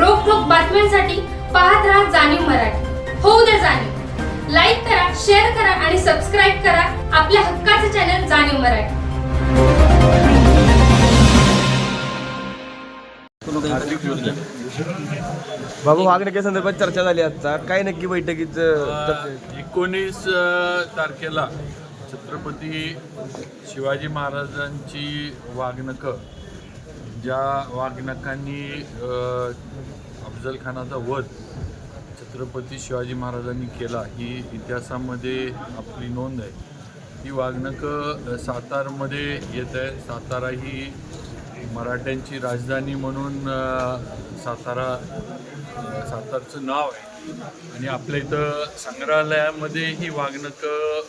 रोखोक बातम्यांसाठी पाहत राहा जाणीव मराठी. होऊ द्या जाणीव. लाईक करा शेअर करा आणि सबस्क्राईब करा आपल्या हक्काचे चॅनल जाणीव मराठी. बाबू मागण्या संदर्भात चर्चा झाली आता. काय नक्की बैठकीत एकोणीस तारखेला छत्रपती शिवाजी महाराजांची वाघनकं ज्या वाघनखांनी अफजलखानाचा अफजल खानाचा वध छत्रपती शिवाजी महाराजांनी केला ही इतिहासामध्ये आपली नोंद आहे. ही वाघनकं सातारमध्ये येत आहे. सातारा ही मराठ्यांची राजधानी म्हणून सातारा सातारचं नाव आहे. आणि आपल्या इथं संग्रहालयामध्ये ही वाघनकं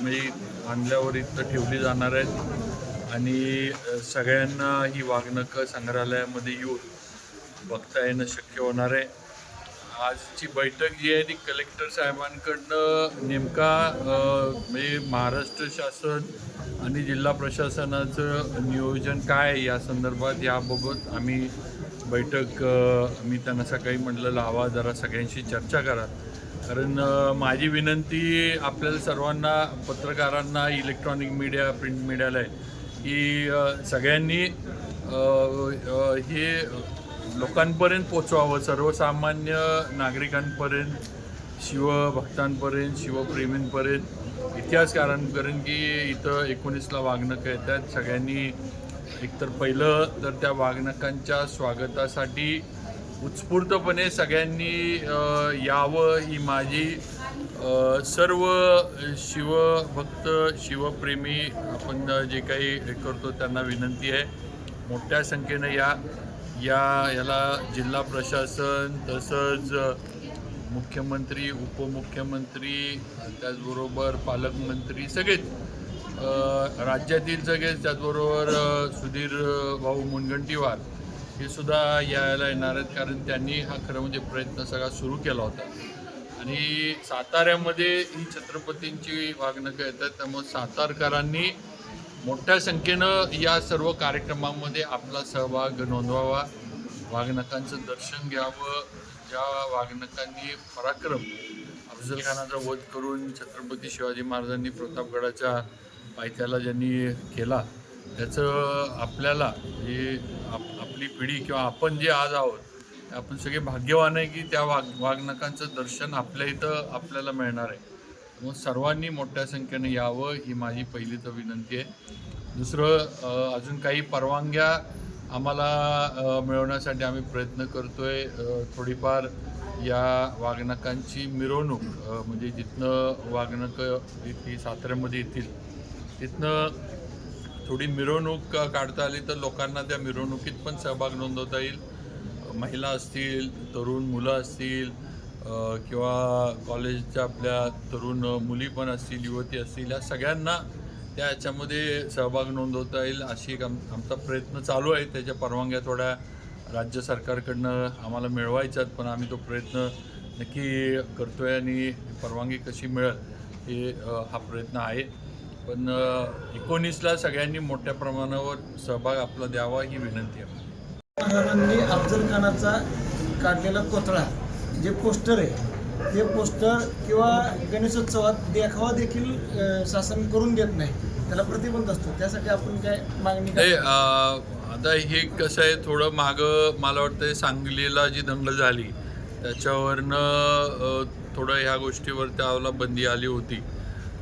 म्हणजे आणल्यावर इथं ठेवली जाणार आहेत. आणि सगळ्यांना ही वाघनकं संग्रहालयामध्ये येऊन बघता येणं शक्य होणार आहे. आजची बैठक जी आहे ती कलेक्टर साहेबांकडनं नेमका म्हणजे महाराष्ट्र शासन आणि जिल्हा प्रशासनाचं नियोजन काय आहे या संदर्भात याबाबत आम्ही बैठक मी त्यांना सकाळी म्हटलं लावा जरा सगळ्यांशी चर्चा करा. कारण माझी विनंती आपल्याला सर्वांना पत्रकारांना इलेक्ट्रॉनिक मीडिया प्रिंट मीडियाला आहे. की सगळ्यांनी हे लोकांपर्यंत पोचवावं सर्वसामान्य नागरिकांपर्यंत शिवभक्तांपर्यंत शिवप्रेमींपर्यंत इतिहासकारांपर्यंत की इथं एकोणीसला वाघनकं येतात सगळ्यांनी एकतर पहिलं तर त्या वाघनकांच्या स्वागतासाठी उत्स्फूर्तपणे सगळ्यांनी यावं ही माझी सर्व शिवभक्त शिवप्रेमी आपण जे काही हे करतो त्यांना विनंती आहे. मोठ्या संख्येनं या या याला जिल्हा प्रशासन तसंच मुख्यमंत्री उपमुख्यमंत्री त्याचबरोबर पालकमंत्री सगळेच राज्यातील सगळेच त्याचबरोबर सुधीर भाऊ मुनगंटीवार हे सुद्धा यायला येणार आहेत. कारण त्यांनी हा खरं म्हणजे प्रयत्न सगळा सुरू केला होता. आणि साताऱ्यामध्ये ही छत्रपतींची वागणकं येतात त्यामुळे सातारकरांनी मोठ्या संख्येनं या सर्व कार्यक्रमामध्ये आपला सहभाग नोंदवावा वाघनकांचं दर्शन घ्यावं ज्या वाघनकांनी पराक्रम अफजल खानाचा वध करून छत्रपती शिवाजी महाराजांनी प्रतापगडाच्या पायथ्याला ज्यांनी केला त्याचं आपल्याला हे आप आपली पिढी किंवा आपण जे आज आहोत आपण सगळे भाग्यवान आहे की त्या वाघ वाघनकांचं दर्शन आपल्या इथं आपल्याला मिळणार आहे. मग सर्वांनी मोठ्या संख्येने यावं ही माझी पहिली तर विनंती आहे. दुसरं अजून काही परवानग्या आम्हाला मिळवण्यासाठी आम्ही प्रयत्न करतोय. आहे थोडीफार या वाघनकांची मिरवणूक म्हणजे जिथनं वाघनकं इथे साताऱ्यामध्ये येतील तिथनं थोडी मिरवणूक काढता आली तर लोकांना त्या मिरवणुकीत पण सहभाग नोंदवता येईल. महिला असतील तरुण मुलं असतील किंवा कॉलेजच्या आपल्या तरुण मुली पण असतील युवती असतील या सगळ्यांना त्या याच्यामध्ये सहभाग नोंदवता येईल अशी एक आम आमचा प्रयत्न चालू आहे. त्याच्या परवानग्या थोड्या राज्य सरकारकडनं आम्हाला मिळवायच्यात पण आम्ही तो प्रयत्न नक्की करतो आहे आणि परवानगी कशी मिळेल हे हा प्रयत्न आहे. पण एकोणीसला सगळ्यांनी मोठ्या प्रमाणावर सहभाग आपला द्यावा ही विनंती आहे. महाराजांनी अफजल खानाचा काढलेला कोथळा जे पोस्टर आहे ते पोस्टर किंवा गणेशोत्सवात देखावा देखील शासन करून देत नाही. त्याला प्रतिबंध असतो. त्यासाठी आपण काय मागणी आता हे कसं आहे थोडं मागं मला वाटतं सांगलीला जी दंगल झाली त्याच्यावरनं थोडं ह्या गोष्टीवर त्याला बंदी आली होती.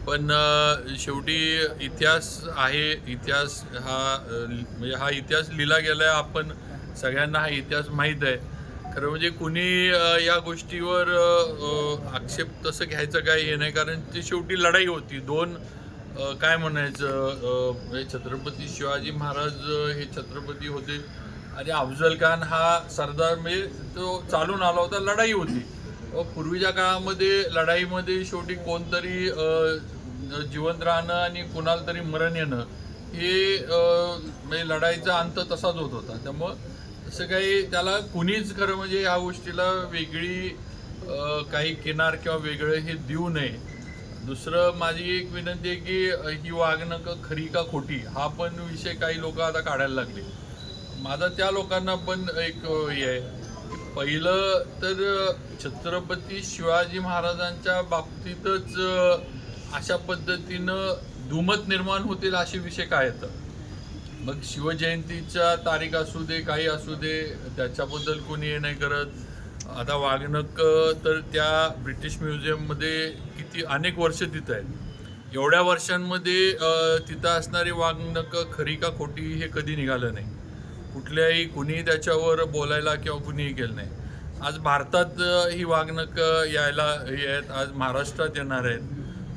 पण शेवटी इतिहास आहे इतिहास हा म्हणजे हा इतिहास लिहिला गेला आहे आपण सगळ्यांना हा इतिहास माहीत आहे. खरं म्हणजे कुणी या गोष्टीवर आक्षेप तसं घ्यायचं काय हे नाही कारण ती शेवटी लढाई होती. दोन काय म्हणायचं म्हणजे छत्रपती शिवाजी महाराज हे छत्रपती होते. आणि अफजल खान हा सरदार म्हणजे तो चालून आला होता लढाई होती. पूर्वीच्या काळामध्ये लढाईमध्ये शेवटी कोणतरी जिवंत राहणं आणि कुणाला तरी मरण येणं हे म्हणजे लढाईचा अंत तसाच होत होता. त्यामुळं असं काही त्याला कुणीच खरं म्हणजे ह्या गोष्टीला वेगळी काही किनार किंवा वेगळं हे देऊ नये. दुसरं माझी एक विनंती आहे की ही वागणं खरी का खोटी हा पण विषय काही लोक आता काढायला लागले. माझा त्या लोकांना पण एक हे आहे पहिलं तर छत्रपती शिवाजी महाराजांच्या बाबतीतच अशा पद्धतीनं दुमत निर्माण होतील असे विषय काय येतं मग शिवजयंतीच्या तारीख असू दे काही असू दे त्याच्याबद्दल कोणी हे नाही करत. आता वाघनक तर त्या ब्रिटिश म्युझियममध्ये किती अनेक वर्ष तिथं आहेत. एवढ्या वर्षांमध्ये तिथं असणारी वाघनक खरी का खोटी हे कधी निघालं नाही. कुठल्याही कुणीही त्याच्यावर बोलायला किंवा कुणीही केलं नाही. आज भारतात ही वाघनक यायला हे आहेत. आज महाराष्ट्रात येणार आहेत.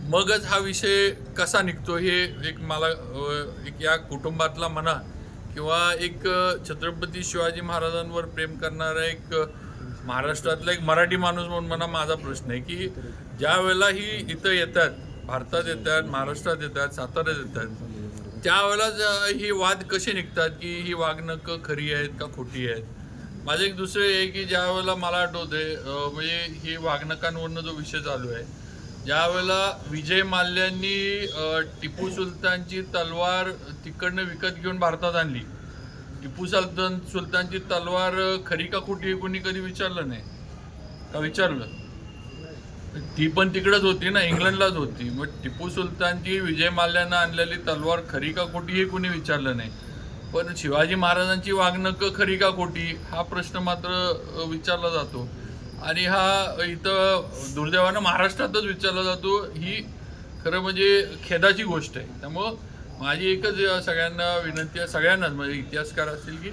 मगच हा विषय कसा निघतो हे एक मला एक या कुटुंबातला म्हणा किंवा एक छत्रपती शिवाजी महाराजांवर प्रेम करणारा एक महाराष्ट्रातला एक मराठी माणूस म्हणून म्हणा माझा प्रश्न आहे की ज्या वेळेला ही इथं येतात भारतात येतात महाराष्ट्रात येतात साताऱ्यात येतात त्यावेळेला ही वाद कसे निघतात की ही वागणं खरी आहेत का खोटी आहेत? माझं एक दुसरं आहे की ज्या वेळेला मला आठवते म्हणजे ही वागणकांवरनं जो विषय चालू आहे ज्यावेळेला विजय माल्यांनी टिपू सुलतानची तलवार तिकडनं विकत घेऊन भारतात आणली. टिपू सुलतान सुलतानची तलवार खरी का खोटी कोणी कधी विचारलं नाही. का विचारलं? ती पण तिकडंच होती ना इंग्लंडलाच होती. मग टिपू सुलतानची विजय माल्यानं आणलेली तलवार खरी का खोटी हे कोणी विचारलं नाही. पण शिवाजी महाराजांची वागणं खरी का खोटी हा प्रश्न मात्र विचारला जातो. आणि हा इथं दुर्दैवानं महाराष्ट्रातच विचारला जातो. ही खरं म्हणजे खेदाची गोष्ट आहे. त्यामुळं माझी एकच सगळ्यांना विनंती आहे सगळ्यांनाच म्हणजे इतिहासकार असतील की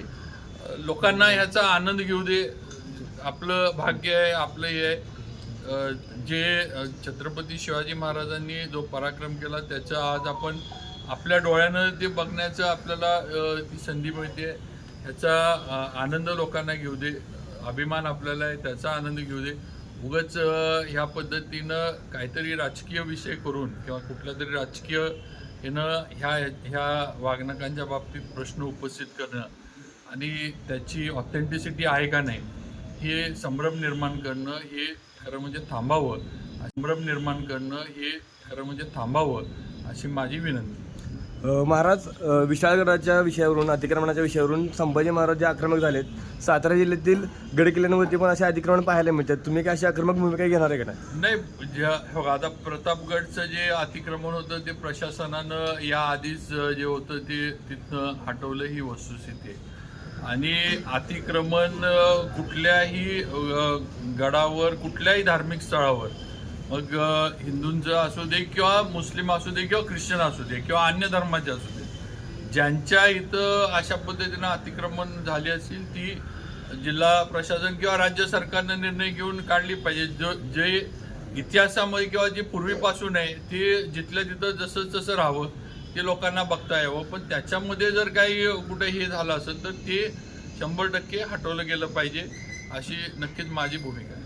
लोकांना ह्याचा आनंद घेऊ दे. आपलं भाग्य आहे आपलं हे आहे. जे छत्रपती शिवाजी महाराजांनी जो पराक्रम केला त्याचा आज आपण आपल्या डोळ्यानं ते बघण्याचं आपल्याला ती संधी मिळते. ह्याचा आनंद लोकांना घेऊ दे. अभिमान आपल्याला आहे त्याचा आनंद घेऊ दे. उगाच ह्या पद्धतीनं काहीतरी राजकीय विषय करून किंवा कुठल्या तरी राजकीय यानं ह्या ह्या वागणकांच्या बाबतीत प्रश्न उपस्थित करणं आणि त्याची ऑथेंटिसिटी आहे का नाही हे संभ्रम निर्माण करणं हे खरं म्हणजे थांबावं. संभ्रम निर्माण करणं हे खरं म्हणजे थांबावं अशी माझी विनंती. महाराज विशाळगडाच्या विषयावरून अतिक्रमणाच्या विषयावरून संभाजी महाराज जे आक्रमक झालेत सातारा जिल्ह्यातील गड किल्ल्यांवरती पण असे अतिक्रमण पाहायला मिळतात. तुम्ही काय अशी आक्रमक भूमिका घेणार आहे का नाही? नाही ज्या हो, आता प्रतापगडचं जे अतिक्रमण होतं ते प्रशासनानं या आधीच जे होतं ते तिथनं हटवलं ही वस्तुस्थिती आहे. आणि अतिक्रमण कुठल्याही गडावर कुठल्याही धार्मिक स्थळावर मग हिंदूंचं असू दे किंवा मुस्लिम असू दे किंवा ख्रिश्चन असू दे किंवा अन्य धर्माचे असू दे ज्यांच्या इथं अशा पद्धतीनं अतिक्रमण झाली असेल ती जिल्हा प्रशासन किंवा राज्य सरकारनं निर्णय घेऊन काढली पाहिजे. जो जे इतिहासामध्ये किंवा जे पूर्वीपासून आहे ते जिथल्या तिथं जसं तसं राहावं ते लोकांना बघता यावं. पण त्याच्यामध्ये जर काही कुठे हे झालं असेल तर ते शंभर टक्के हटवलं गेलं पाहिजे अशी नक्कीच माझी भूमिका आहे.